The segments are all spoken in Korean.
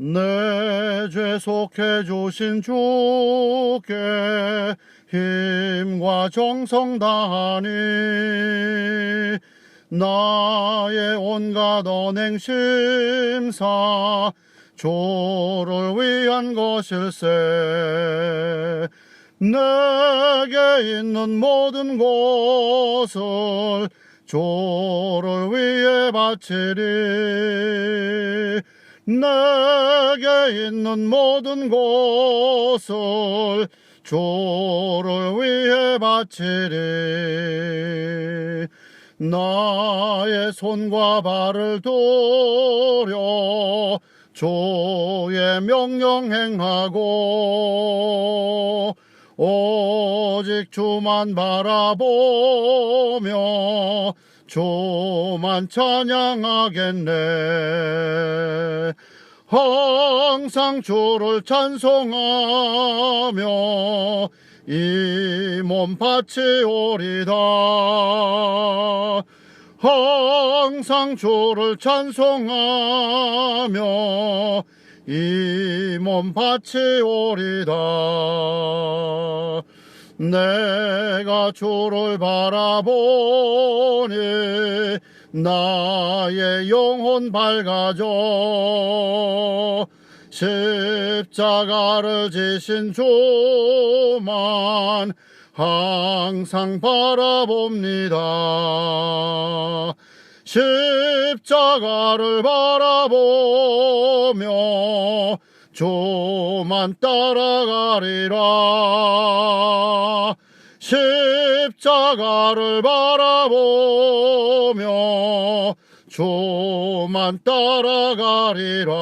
내 죄 속해 주신 주께 힘과 정성 다하니 나의 온갖 언행 심사 조를 위한 것일세. 내게 있는 모든 것을 조를 위해 바치리 내게 있는 모든 것을 조를 위해 바치리. 나의 손과 발을 도려 조의 명령 행하고 오직 주만 바라보며 주만 찬양하겠네 항상 주를 찬송하며 이 몸 바치오리다. 항상 주를 찬송하며 이 몸 바치오리다. 내가 주를 바라보니 나의 영혼 밝아져 십자가를 지신 주만 항상 바라봅니다. 십자가를 바라보며 주만 따라가리라. 십 자가를 바라보며 주만 따라가리라.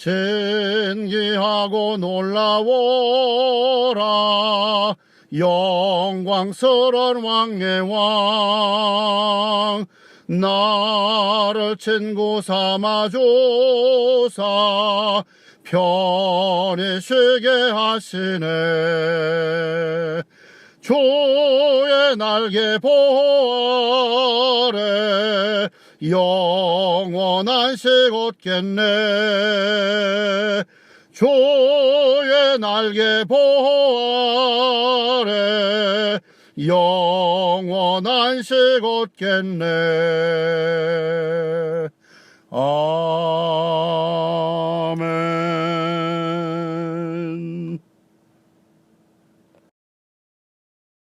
신기하고 놀라워라 영광스러운 왕의 왕 나를 친구 삼아줘사 편히 쉬게 하시네 주의 날개 보호 아래 영원한 식 얻겠네. 주의 날개 보호 아래 영원한 식 얻겠네